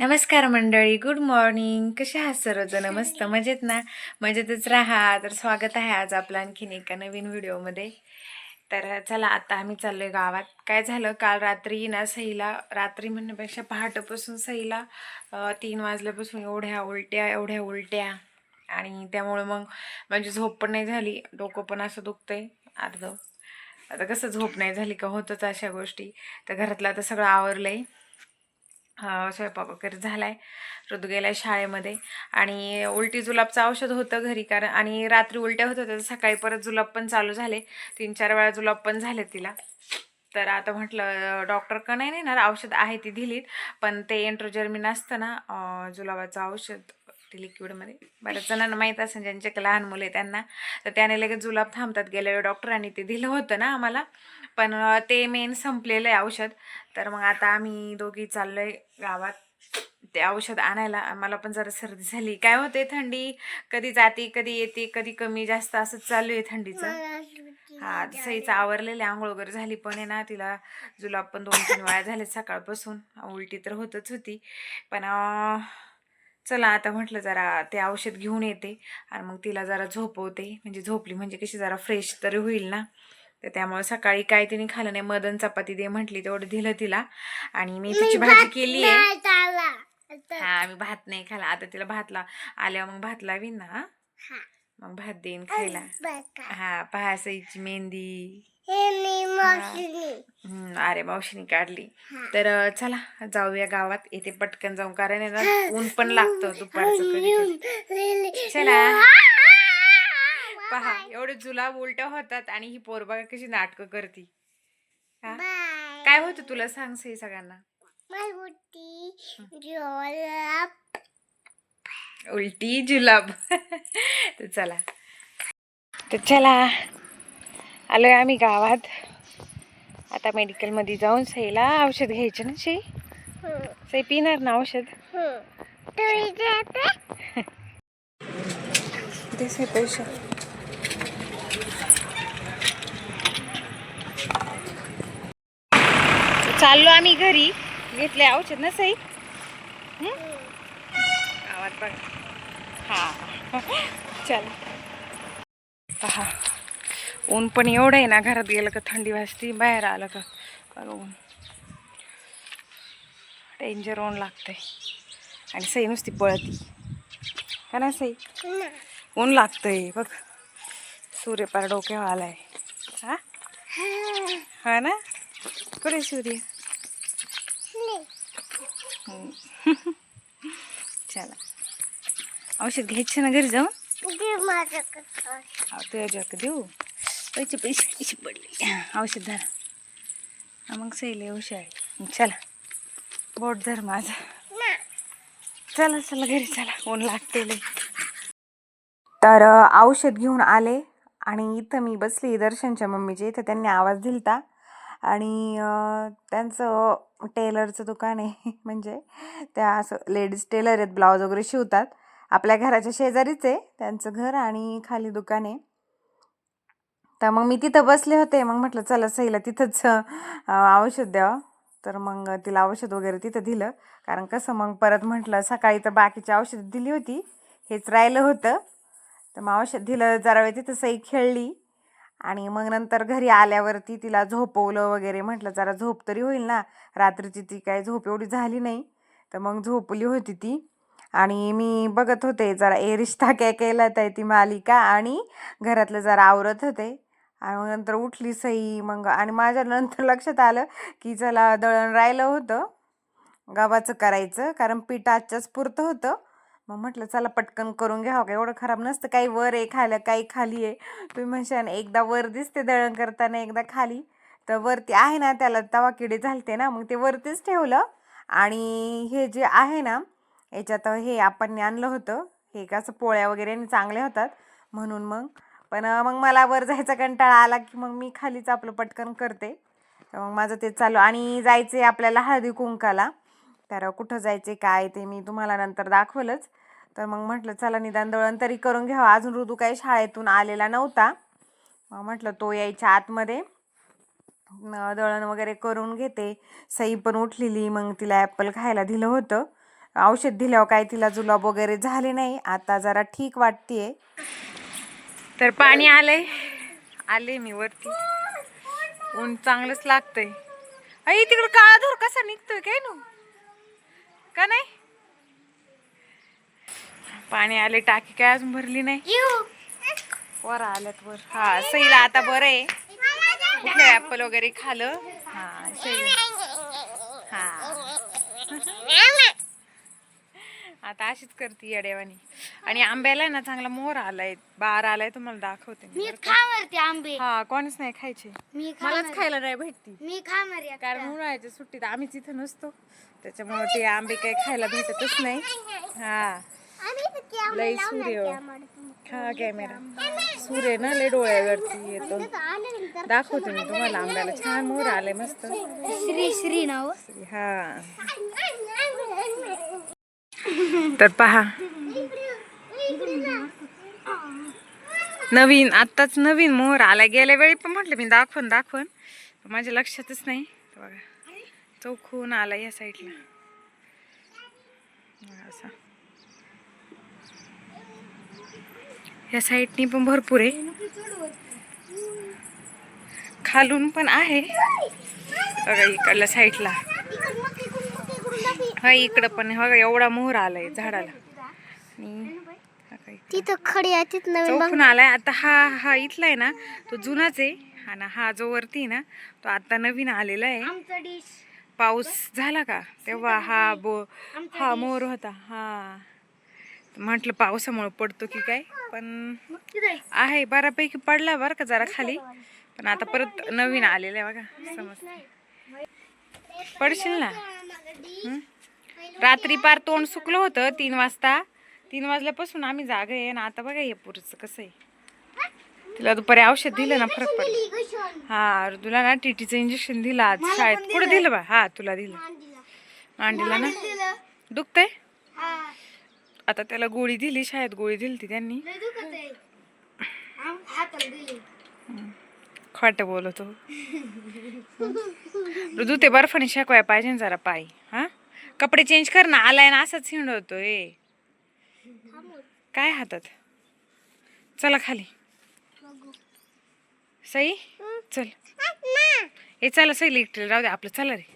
नमस्कार मंडळी good morning. कसे आहात सर्वजण? मस्त मजेत ना? मजेतच राहा. तर स्वागत आहे आज आपलं आणखीन एका नवीन व्हिडिओमध्ये. तर चला आता आम्ही चाललो आहे गावात. काय झालं? काल रात्री ना सईला रात्री म्हणण्यापेक्षा पहाटेपासून सईला तीन वाजल्यापासून एवढ्या उलट्या एवढ्या उलट्या. आणि त्यामुळे मग म्हणजे झोप पण नाही झाली. डोकं पण असं दुखतंय अर्ध. आता कसं झोप नाही झाली का होतच अशा गोष्टी. तर घरातलं आता सगळं आवरलं आहे स्वयंपाक वगैरे आहे ऋतू आहे शाळेमध्ये. आणि उलटी जुलाबचं औषध होतं घरी कारण आणि रात्री उलट्या होत होत्या. तर सकाळी परत जुलाब पण चालू झाले. तीन चार वेळा जुलाब पण झाले तिला. तर आता म्हटलं डॉक्टर का नाही नेणार? औषध आहे ती दिलीत. पण ते एन्ट्रोजर्मिन असतं ना जुलाबाचं औषध. ते लिक्विडमध्ये बऱ्याच जणांना माहीत असेल ज्यांचे लहान मुले त्यांना तर त्याने लगेच जुलाब थांबतात गेलेल्या डॉक्टरांनी ते दिलं होतं ना आम्हाला. पण ते मेन संपलेलं आहे औषध. तर मग आता आम्ही दोघी चाललो आहे गावात ते औषध आणायला. मला पण जरा सर्दी झाली. काय होते थंडी? कधी जाते कधी येते कधी कमी जास्त असंच चालू आहे थंडीचं. हा सईचं आवरलेले आंघोळ वगैरे झाली पण आहे ना तिला जुलाब पण दोन तीन वेळा झाले सकाळपासून. उलटी तर होतच होती. पण चला आता म्हटलं जरा ते औषध घेऊन येते. आणि मग तिला जरा झोपवते. म्हणजे झोपली म्हणजे कशी जरा फ्रेश तरी होईल ना. तर त्यामुळे सकाळी काय तिने खाल्लं नाही. मदन चपाती दे म्हटली तेवढं दिलं तिला. आणि मेथीची भाजी केली आहे. हा मी भात नाही खाला. आता तिला भातला आल्यावर मग भात लावीन ना. हा? मग भात देईन खायला. हा पहा सईची मेहंदी. हम्म, अरे मावशीने काढली. तर अं, चला जाऊया गावात. येते पटकन जाऊन कारण आहे ना ऊन पण लागतं दुपारचं कधी कधी. चला. पहा एवढे जुलाब उलट्या होतात आणि ही पोर बघा कशी नाटकं करती. हा? काय होतं तुला? सांग सई सगळ्यांना. उलटी जुलाब. तर चला. तर चला. आलो आहे आम्ही गावात. आता मेडिकलमध्ये जाऊन सईला औषध घ्यायचं ना सई? सई पिणार ना औषध? देस पैसे. चाललो आम्ही घरी. घेतले औषध ना सई? गावात बघ. हा. चल. पहा. ऊन पण एवढं आहे ना घरात गेलं का थंडी वाजते बाहेर आलं का ऊन. डेंजर ऊन लागतंय. आणि सई नुसती पळती. का ना सई? ऊन लागतंय बघ. सूर्य पार डोक्यावर आलाय. हा? हा ना? कुठे सूर्य. चला. औषध घ्यायचं ना घरी जाऊन? हा, जॉक देऊ. पैसे पैसे पैसे पडले. औषध धरा. मग सैले हुशार चला. बोट धर माझं. चला चला घरी चला. कोण लागते तर औषध घेऊन आले आणि इथं मी बसली दर्शनच्या मम्मीचे इथं. त्यांनी आवाज दिलता. आणि त्यांचं टेलरचं दुकान आहे. म्हणजे त्या असं लेडीज टेलर आहेत ब्लाऊज वगैरे शिवतात. आपल्या घराच्या शेजारीच आहे. त्यांचं घर आणि खाली दुकान आहे. तर मग मी तिथं बसले होते. मग म्हटलं चला सईला तिथंच औषध द्यावं. तर मग तिला औषध वगैरे तिथं दिलं. कारण कसं मग परत म्हटलं सकाळी तर बाकीची औषध दिली होती. हेच राहिलं होतं. तर मग औषध दिलं जरा वेळ तिथं सई खेळली. आणि मग नंतर घरी आल्यावरती तिला झोपवलं वगैरे. म्हटलं जरा झोप तरी होईल ना. रात्रीची ती काय झोप एवढी झाली नाही. तर मग झोपली होती ती. आणि मी बघत होते जरा ए रिश्ता काय केला तर ती मालिका. आणि घरातलं जरा आवरत होते. आणि मग नंतर उठली सई मग आणि माझ्या नंतर लक्षात आलं की चला दळण राहिलं होतं. गव्हाचं करायचं कारण पीठ आजच्याच पुरतं होतं. मग म्हटलं चला पटकन करून घ्यावं का? एवढं खराब नसतं. काही वर आहे खायला काही खाली आहे. तुम्ही म्हणशान एकदा वर दिसते दळण करताना एकदा खाली. तर वरती आहे ना त्याला तवा किडे झालते ना मग ते वरतीच ठेवलं. आणि हे जे आहे ना याच्यात हे आपण आणलं होतं. हे कसं पोळ्या वगैरे आणि चांगल्या होतात. म्हणून मग पण मग मला वर जायचा कंटाळा आला की मग मी खालीच आपलं पटकन करते. तर मग माझं ते चालू. आणि जायचं आहे आपल्याला हळदी कुंकाला. तर कुठं जायचे काय ते मी तुम्हाला नंतर दाखवलंच. तर मग म्हटलं चला निदान दळण तरी करून घ्यावं. अजून ऋतू काही शाळेतून आलेला नव्हता. मग म्हटलं तो यायच्या आतमध्ये. दळण वगैरे करून घेते. सई पण उठलेली मग तिला ॲपल खायला दिलं होतं. औषध दिल्यावर काय तिला जुलाब वगैरे झाले नाही. आता जरा ठीक वाटतेय. तर पाणी आलंय. आले मी वरती. ऊन चांगलंच लागतंय. आई तिकडं काळा धोर कसा निघतोय काय नु? का नाही? पाणी आले टाकी काय अजून भरली नाही? वर आल्यात वर. हा सईला आता बरं आहे. कुठले ऍपल वगैरे खालं? हा सई. हा. आता अशीच करते येड्यावानी. आणि आंब्याला ना चांगला मोहर आलाय बार आलाय तुम्हाला दाखवते मी मी बरं का. खाणार ते आंबे. हा कोणीच नाही खायचे. मी मलाच खाणार खायला नाही भेटती. मी खाणार एकटा. कारण उन्हाळ्याच्या सुट्टीत आम्हीच इथं नसतो. त्याच्यामुळे ते आंबे काही खायला भेटतच नाही. हा. लई सूर्य. हा कॅमेरा सूर्य ना लय डोळ्यावरती येतो. दाखवते मी तुम्हाला आंब्याला. छान मोहर आलाय मस्त. श्री श्री नाव. हा. तर पहा. नवीन आत्ताच नवीन मोहर आला. गेल्या वेळी पण म्हटलं मी दाखवून दाखवून. माझ्या लक्षातच नाही. बघा. चौकून आला या साईडला. असा. या साईडनी पण भरपूर आहे. खालून पण आहे. बघा इकडल्या साईडला. हा इकडं पण बघा एवढा मोहर आलाय झाडाला. आणि हा काय तिथं खडी आहे तिथं नवीन चौकून आलाय. आता हा हा इथला आहे ना तो जुनाच आहे. हा ना हा जो वरती आहे ना तो आता नवीन आलेला आहे. आमचा डिश पाऊस झाला का? तेव्हा हा बो हा मोर होता. हा. म्हटलं पावसामुळे पडतो की काय? पण आहे. बऱ्यापैकी पडला बरं का जरा खाली. पण आता परत नवीन आलेला आहे बघा समज पडशील ना? हं? रात्री पार तोंड सुकलं होतं तीन वाजता. तीन वाजल्यापासून आम्ही जागा आहे ना आता बघा हे पुरचं कसं आहे. तिला दुपारी औषध दिलं ना फरक पडला. हा तुला ना टीटीचं इंजेक्शन दिलं आज शाळेत. कुठं दिलं बा? हा तुला दिलं. मांडीला. ना? दुखतंय? आता त्याला गोळी दिली शाळेत गोळी दिली ती त्यांनी खोटं बोलतो. ऋतू ते बर्फाने शेकवाय पाहिजे ना जरा पाय हा? कपडे चेंज कर ना आलाय ना असाच हिंडवतोय. काय हातात? चला खाली. सई चल. ए चला सई लिटल राहू दे आपलं. चला रे.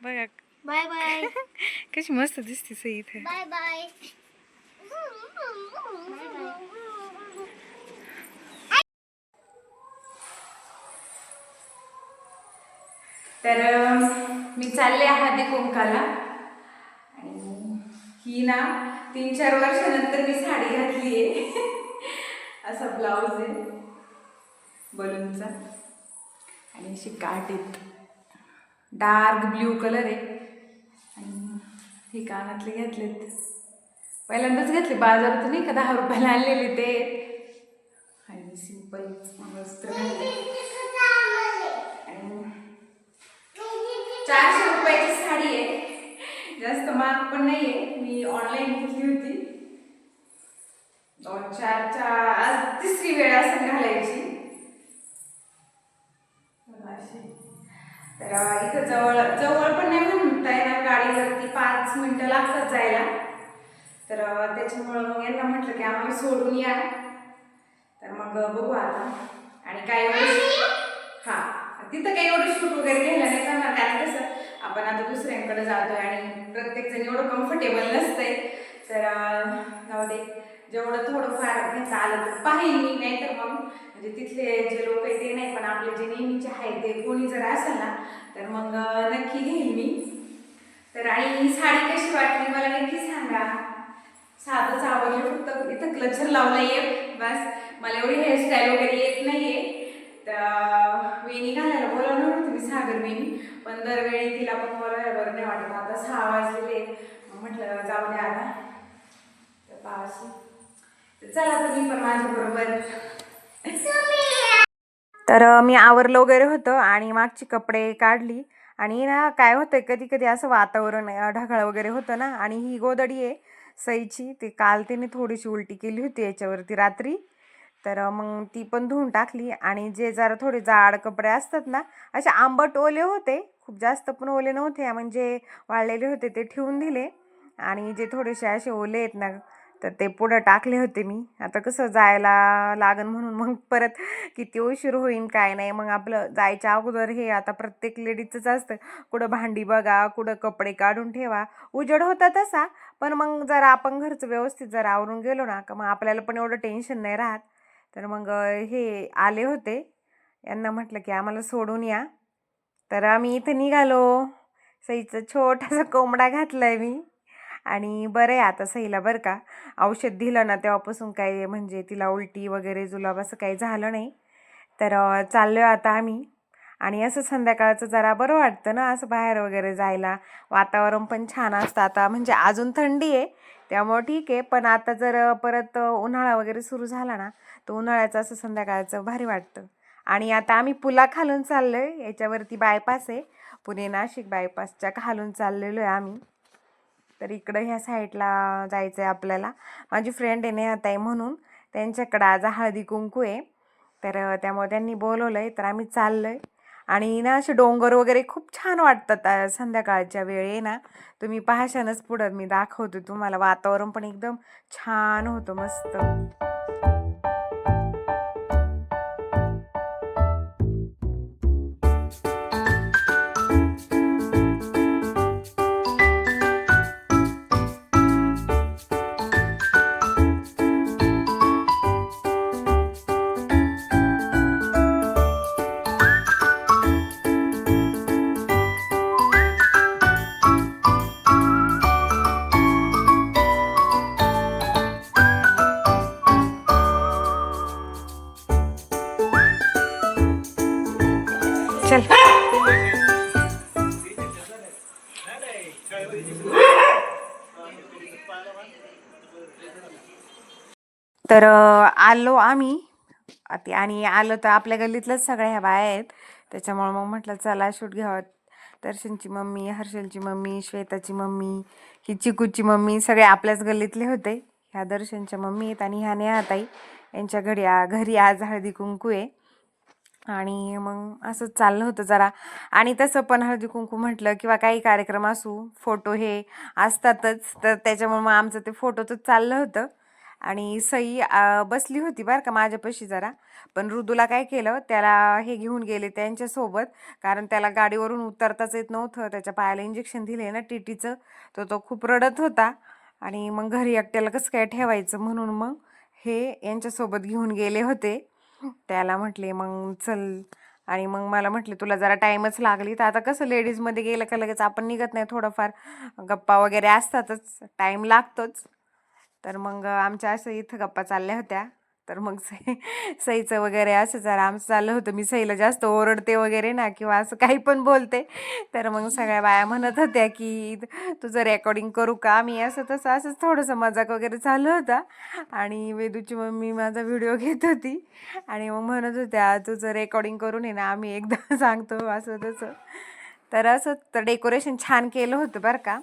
बघा. बाय बाय कशी मस्त दिसते सई इथे. बाय बाय तर मी चालले हळदी कुंकाला आणि ही ना तीन चार वर्षानंतर मी साडी घातली आहे असा ब्लाऊज आहे. बलूनचा. आणि अशी काट आहेत. डार्क ब्ल्यू कलर आहे. आणि हे कानातले घातलेत. पहिल्यांदाच घेतले. बाजारात नाही का दहा रुपयाला आणलेले ते? आणि सिंपल वस्त्र घातले आणि चारशे रुपयाची साडी आहे. जास्त महाग पण नाही आहे मी ऑनलाईन घेतली होती. दोन चार चार आज तिसरी वेळ असं घालायची. अशी. तर इथं जवळ जवळ पण नाही म्हणता येणार गाडीवरती पाच मिनिटं लागतात जायला. तर त्याच्यामुळं मग यांना म्हटलं की आम्हाला सोडून या. तर मग बघू आता. आणि काय वेळेस हां. तिथं काही एवढं शूट वगैरे घ्यायला नाही जाणार. कारण कसं आपण आता दुसऱ्यांकडे जातोय आणि प्रत्येक जण एवढं कम्फर्टेबल नसतंय. तर अं, जाऊ दे. जेवढं थोडंफार घ्यायचं आलं तर पाहिजे मी नाही तर मग म्हणजे तिथले जे लोक आहेत ते नाही पण आपले जे नेहमीचे आहेत ते कोणी जर असेल ना तर मग नक्की घेईन मी. तर आणि ही साडी कशी वाटली मला नक्की सांगा. साधंच आवडलं फक्त इथं क्लचर लावलं आहे बस. मला एवढी हेअरस्टाईल वगैरे येत नाही आहे वेणी घालायला बोलावलं होतं मी सागर वेणी पण दरवेळी तिला पण बोलायला बरं नाही वाटत. आता सहा वाजलेले म्हटलं जाऊ द्या आता. तर पावाशी तर चला तुम्ही पण माझ्याबरोबर तर मी आवरलं वगैरे होतं आणि मागची कपडे काढली. आणि ना काय होतं कधी कधी असं वातावरण ढगाळ वगैरे होतं ना. आणि ही गोदडी आहे सईची. ती काल तिने थोडीशी उलटी केली होती याच्यावरती रात्री. तर मग ती पण धुवून टाकली आणि जे जरा थोडे जाड कपडे असतात ना असे आंबट ओले होते. खूप जास्त पण ओले नव्हते. म्हणजे वाळलेले होते ते ठेवून दिले. आणि जे थोडेसे असे ओले आहेत ना तर ते पुढं टाकले होते मी. आता कसं जायला लागन म्हणून मग परत किती उशीर होईन काय नाही. मग आपलं जायच्या अगोदर हे आता प्रत्येक लेडीजचंच असतं. कुठं भांडी बघा कुठं कपडे काढून ठेवा. उजेड होता तसा. पण मग जर आपण घरचं व्यवस्थित जर आवरून गेलो ना का मग आपल्याला पण एवढं टेन्शन नाही राहत. तर मग हे आले होते. यांना म्हटलं की आम्हाला सोडून या. तर आम्ही इथं निघालो. सईचा छोटासा कोंबडा घातला आहे मी. आणि बरं आहे आता सईला बरं का. औषध दिलं ना तेव्हापासून काही म्हणजे तिला उलटी वगैरे जुलाब असं काही झालं नाही. तर चाललो चाललो आता आम्ही. आणि असं संध्याकाळचं जरा बरं वाटतं ना असं बाहेर वगैरे जायला. वातावरण पण छान असतं. आता म्हणजे अजून थंडी आहे. त्यामुळं ठीक आहे. पण आता जर परत उन्हाळा वगैरे सुरू झाला ना तर उन्हाळ्याचं असं संध्याकाळचं भारी वाटतं. आणि आता आम्ही पुला खालून चाललो आहे याच्यावरती बायपास आहे. पुणे नाशिक बायपासच्या खालून चाललेलो आहे आम्ही. तर इकडं ह्या साईडला जायचं आहे आपल्याला. माझी फ्रेंड आहे नेहाताई म्हणून. त्यांच्याकडं आज हळदी कुंकू आहे. तर त्यामुळे त्यांनी बोलवलं आहे तर आम्ही चाललो आहे आणि ना असे डोंगर वगैरे खूप छान वाटतात संध्याकाळच्या वेळे ना? तुम्ही पाहशानच पुढं. मी दाखवते तुम्हाला. वातावरण पण एकदम छान होतं मस्त. तर आलो आम्ही. आणि आलो तर आपल्या गल्लीतल्याच सगळ्या ह्या बाया आहेत. त्याच्यामुळे मग म्हटलं चला शूट घ्यावं. दर्शनची मम्मी हर्षलची मम्मी श्वेताची मम्मी ही चिकूची मम्मी सगळे आपल्याच गल्लीतले होते. ह्या दर्शनच्या मम्मी आहेत आणि ह्या नेहाताई यांच्या घरी घरी आज हळदी कुंकू आहे. आणि मग असं चाललं होतं जरा. आणि तसं पण हळदी कुंकू म्हटलं किंवा काही कार्यक्रम असू फोटो हे असतातच. तर त्याच्यामुळे मग आमचं ते फोटोचंच चाललं होतं. आणि सई बसली होती बरं का माझ्यापाशी जरा. पण रुदूला काय केलं त्याला हे घेऊन गेले त्यांच्यासोबत. कारण त्याला गाडीवरून उतरताच येत नव्हतं. त्याच्या पायाला इंजेक्शन दिले ना टी टीचं तर तो खूप रडत होता. आणि मग घरी एकट्याला कसं काय ठेवायचं म्हणून मग हे यांच्यासोबत घेऊन गेले होते. त्याला म्हटले मग चल. आणि मग मला म्हटले तुला जरा टाईमच लागली तर आता कसं लेडीजमध्ये गेलं का लगेच आपण निघत नाही थोडंफार. गप्पा वगैरे असतातच टाईम लागतोच. तर मग आमच्या असं इथं गप्पा चालल्या होत्या. तर मग सई सईचं वगैरे असं जरा आमचं चाललं होतं. मी सईला जास्त ओरडते वगैरे ना किंवा असं काही पण बोलते. तर मग सगळ्या बाया म्हणत होत्या की तुझं रेकॉर्डिंग करू का? मी असं तसं असंच थोडंसं मजाक वगैरे चालू होता. आणि वेदूची मम्मी माझा व्हिडिओ घेत होती. आणि मग म्हणत होत्या तुझं रेकॉर्डिंग करून ये ना आम्ही एकदा सांगतो असं तसं. तर असं तर डेकोरेशन छान केलं होतं बरं का.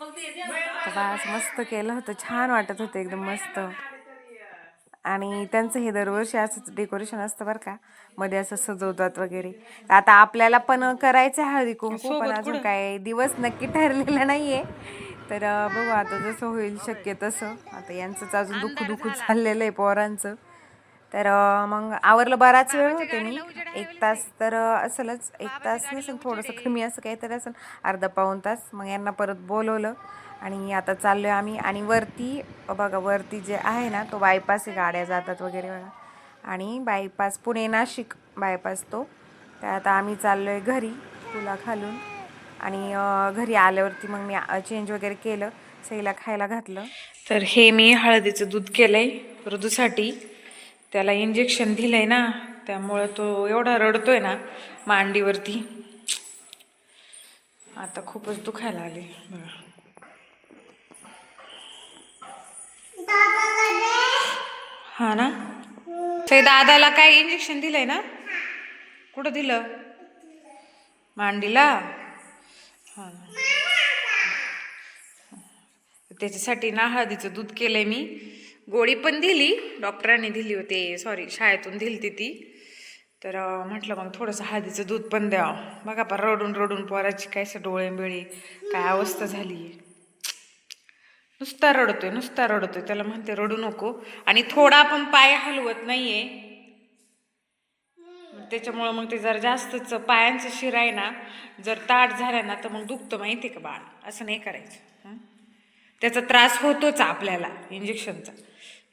बस मस्त केलं होतं. छान वाटत होतं एकदम मस्त. आणि त्यांचं हे दरवर्षी असंच डेकोरेशन असतं बरं का. मध्ये असं सजवतात वगैरे. आता आपल्याला पण करायचं आहे हळदी कुंकू पण अजून काय दिवस नक्की ठरलेला नाहीये. तर बघू आता जसं होईल शक्य तसं. आता यांचंच अजून दुःख दुःख चाललेलं आहे पोरांचं. तर मग आवरलं बराच वेळ होते मी. एक तास तर असेलच. एक तास नसेल थोडंसं कमी असं काहीतरी असेल अर्धा पाऊण तास. मग यांना परत बोलवलं आणि आता चाललो आहे आम्ही. आणि वरती बघा वरती जे आहे ना तो बायपास आहे गाड्या जातात वगैरे बघा. आणि बायपास पुणे नाशिक बायपास तो. तर आता आम्ही चाललो आहे घरी तुला खालून. आणि घरी आल्यावरती मग मी चेंज वगैरे केलं सईला खायला घातलं. तर हे मी हळदीचं दूध केलंय ऋतूसाठी. त्याला इंजेक्शन दिलंय ना त्यामुळं तो एवढा रडतोय ना मांडीवरती. आता खूपच दुखायला आले. बघा हा ना? ते दादाला काय इंजेक्शन दिलंय ना? कुठं दिलं? मांडीला? हा त्याच्यासाठी ना हळदीचं दूध केलंय मी. गोळी पण दिली डॉक्टरांनी दिली होती. सॉरी शाळेतून दिली ती. तर म्हटलं मग थोडंसं हळदीचं दूध पण द्यावं. बघा पण रडून रडून पोराची काय असं काय अवस्था झाली. नुसता रडतोय नुसता रडतोय. त्याला म्हणते रडू नको. आणि थोडा पण पाय हलवत नाहीये. त्याच्यामुळं मग ते जर जास्तच पायांचं शिर आहे ना जर ताट झालं ना तर मग दुखतं माहिती का बाळ? असं नाही करायचं. त्याचा त्रास होतोच आपल्याला इंजेक्शनचा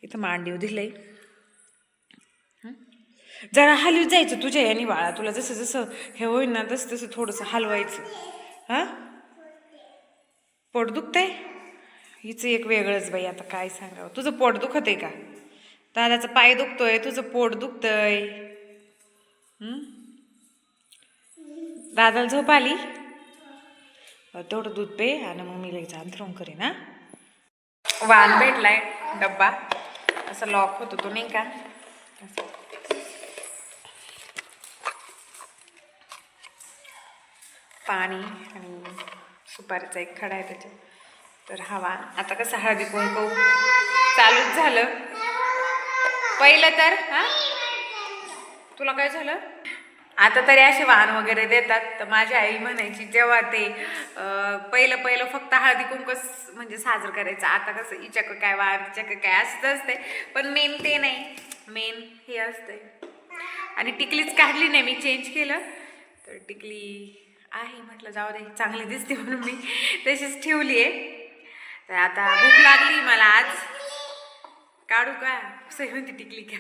इथं मांडीव दिलंय जरा हलवीत जायचं तुझ्या याने बाळा तुला जसं जसं हे होईल ना तसं तसं थोडंसं हलवायचं. हां? पोट दुखतंय? हिचं एक वेगळंच बाई आता काय सांगावं? तुझं पोट दुखत आहे का? दादाचा पाय दुखतोय तुझं पोट दुखतंय. दादाला झोप आली? तेवढं दूध पे आणि मग मी लगेच अंथरून करेन ना वाण भेटलाय डब्बा. असं लॉक होतो तो नाही का? असं. पाणी आणि सुपारीचा एक खडा आहे त्याच्यात. तर हवा आता कसं हळदी कुंकू चालूच झालं. पहिलं तर हा? तुला काय झालं? आता तरी असे वाहन वगैरे देतात. तर माझी आई म्हणायची जेव्हा ते पहिलं पहिलं फक्त हळदी कुंकूच म्हणजे साजरं करायचं. आता कसं इच्याक काय वाहन इच्याक काय असतं असते पण मेन ते नाही. मेन हे असते आणि टिकलीच काढली नाही मी चेंज केलं. तर टिकली आहे म्हटलं जाऊ दे चांगली दिसते म्हणून मी तशीच ठेवली आहे. तर आता भूक लागली मला आज. काढू का? सही म्हणते टिकली का?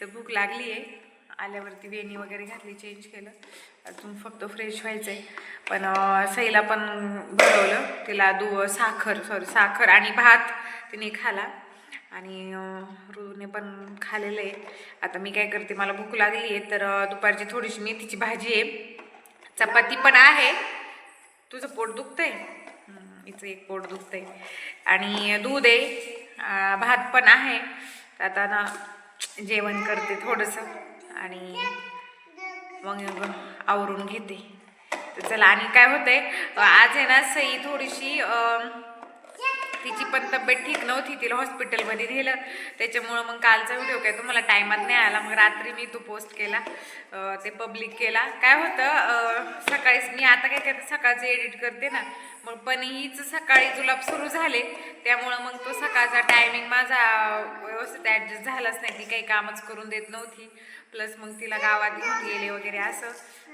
तर भूक लागली आहे. आल्यावरती वेणी वगैरे घातली चेंज केलं. अजून फक्त फ्रेश व्हायचं आहे पण सईला पण भरवलं तिला दू साखर सॉरी साखर आणि भात तिने खाला. आणि रुने पण खाल्लेलं आहे. आता मी काय करते मला भूक लागली आहे तर दुपारची थोडीशी मेथीची भाजी आहे. चपाती पण आहे. तुझं पोट दुखतं आहे हिचं एक पोट दुखतंय. आणि दूध आहे. भात पण आहे. आता ना जेवण करते थोडंसं. आणि मग आवरून घेते. तर चला आणि काय होतंय आहे आज आहे ना सई थोडीशी तिची पण तब्येत ठीक नव्हती तिला हॉस्पिटलमध्ये नेलं. त्याच्यामुळं मग कालचा व्हिडिओ काय तुम्हाला टायमात नाही आला. मग रात्री मी तो पोस्ट केला ते पब्लिक केला. काय होतं सकाळीच मी आता काय करते सकाळचं एडिट करते ना मग पण हीच सकाळी जुलाब सुरू झाले. त्यामुळं मग तो सकाळचा टायमिंग माझा व्यवस्थित ॲडजस्ट झालाच नाही. ती काही कामच करून देत नव्हती. प्लस मग तिला गावात घेऊन गेले वगैरे असं.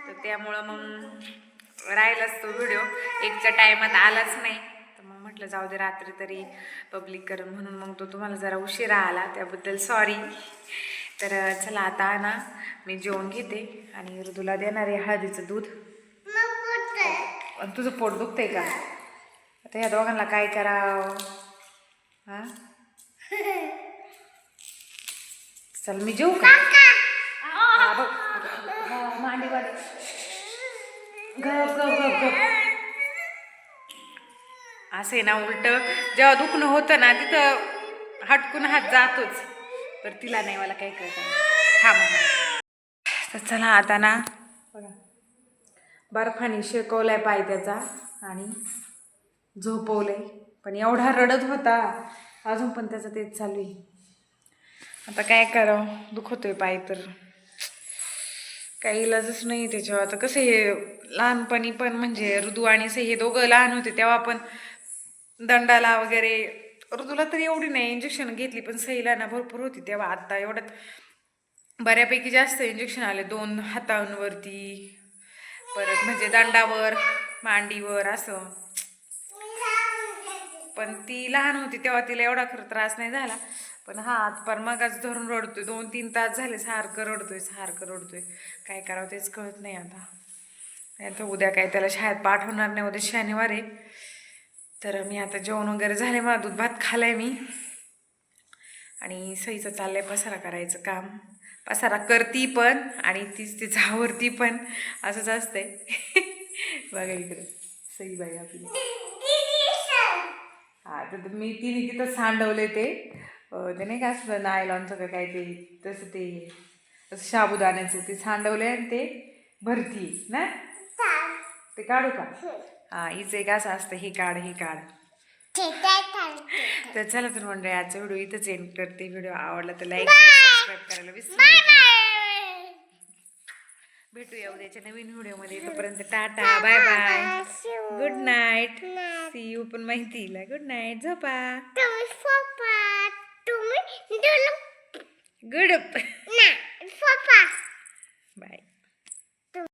तर त्यामुळं मग राहिलाच तो व्हिडिओ एकच्या टायमात आलाच नाही. तर मग म्हटलं जाऊ दे रात्री तरी पब्लिक करून म्हणून मग तो तुम्हाला जरा उशिरा आला त्याबद्दल सॉरी तर चला आता ना मी जेवण घेते आणि ऋतूला देणार आहे हळदीचं दूध. आणि तुझं पोट दुखतंय का? आता ह्या दोघांना काय करावं? हां? चल मी जेऊ का? मांडी वाढ गप गप गप गप. असे ना उलट. जेव्हा दुखणं होतं ना तिथं हटकून हात जातोच. तर तिला नाही मला काही कळत. थांब. तर चला आता ना बघा. बर्फाने शेकवलाय पाय त्याचा आणि झोपवलंय. पण एवढा रडत होता. अजून पण त्याचं तेच चालू आहे. आता काय करावं? दुखवतोय पाय तर. काही इलाजच नाही त्याच्यावर. आता कसं हे लहानपणी पण म्हणजे ऋतू आणि से हे दोघं लहान होते तेव्हा पण दंडाला वगैरे ऋतूला तरी एवढी नाही इंजेक्शन घेतली पण सहीला ना भरपूर होती तेव्हा. आत्ता एवढ्यात बऱ्यापैकी जास्त इंजेक्शन आले दोन हातांवरती परत म्हणजे दंडावर मांडीवर असं. पण ती लहान होती तेव्हा तिला एवढा खरं त्रास नाही झाला. पण हा पण मगच धरून रडतोय दोन तीन तास झाले सारखं रडतोय सारखं रडतोय. काय करावं तेच कळत नाही आता. नाही तर उद्या काय त्याला शाळेत पाठवणार नाही उद्या शनिवार आहे. तर मी आता जेवण वगैरे झाले मला दूध भात खालाय मी. आणि सईचं चाललंय पसारा करायचं काम. पसारा करती पण आणि तीच तीच आवरती पण असंच असतंय. बघा इकडे सईबाई आपली. हा तर मी तिने तिथं सांडवले ते. ते नाही का असं नायलॉनचं का काय ते तसं ते. साबुदाण्याचं ते सांडवले आणि ते भरती ना? ते काढू का? हा. हिचं एक असं असतं हे काढ हे काढ. तर चला तर मंडळी आजचा व्हिडिओ इथंच एंड करते. व्हिडिओ आवडला तर लाईक सबस्क्राईब करायला विसरू भेटूया उद्याच्या नवीन व्हिडिओमध्ये तोपर्यंत tata bye bye good night see you पण माहितीला. गुड नाईट झोपा. तुम्ही Good. Nah, Papa. Bye.